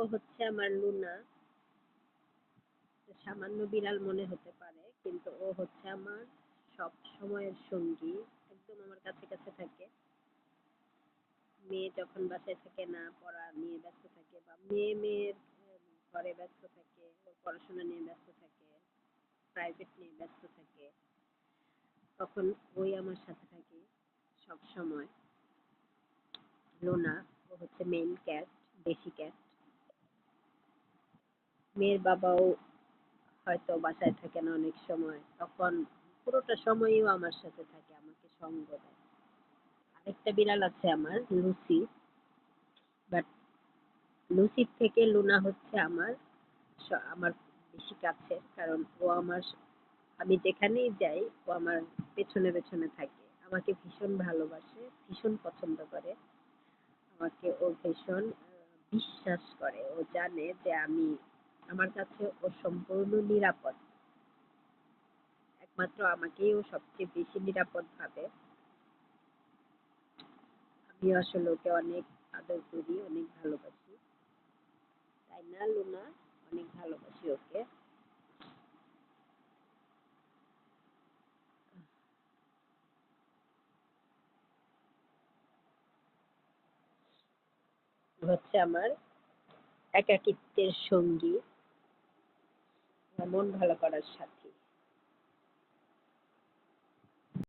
ও হচ্ছে আমার লুনা। সামান্য বিড়াল মনে হতে পারে, কিন্তু ও হচ্ছে আমার সব সময়ের সঙ্গী, একদম আমার কাছে কাছে থাকে। মেয়ে যখন বাসায় থাকে না, পড়া নিয়ে ব্যস্ত থাকে বা মেয়ে মেয়ের ঘরে ব্যস্ত থাকে, পড়াশোনা নিয়ে ব্যস্ত থাকে প্রাইভেট নিয়ে ব্যস্ত থাকে, তখন ওই আমার সাথে থাকে সব সময় লোনা, ও হচ্ছে মেইন ক্যাট দেশি ক্যাট মেয়ের বাবাও হয়তো বাসায় থাকে না অনেক সময়। তখন পুরোটা সময়ও আমার সাথে থাকে, আমাকে সঙ্গ দেয়। আরেকটা বিড়াল আছে আমার, লুসি। বাট লুসির থেকে লুনা হচ্ছে আমার আমার বেশি কাছের কারণ ও আমার আমি যেখানেই যাই, ও আমার পেছনে পেছনে থাকে। আমাকে ভীষণ ভালোবাসে, ভীষণ পছন্দ করে। আমাকে ও ভীষণ বিশ্বাস করে। ও জানে যে আমি আমার কাছে ও সম্পূর্ণ নিরাপদ। একমাত্র আমাকেই ও সবচেয়ে বেশি নিরাপদ ভাবে। আমি আসলে ওকে অনেক আদর করি, অনেক ভালোবাসি। তাই না, লুনা? অনেক ভালোবাসি ওকে। হচ্ছে আমার একাকিত্বের সঙ্গী। মন ভালো করার সাথে।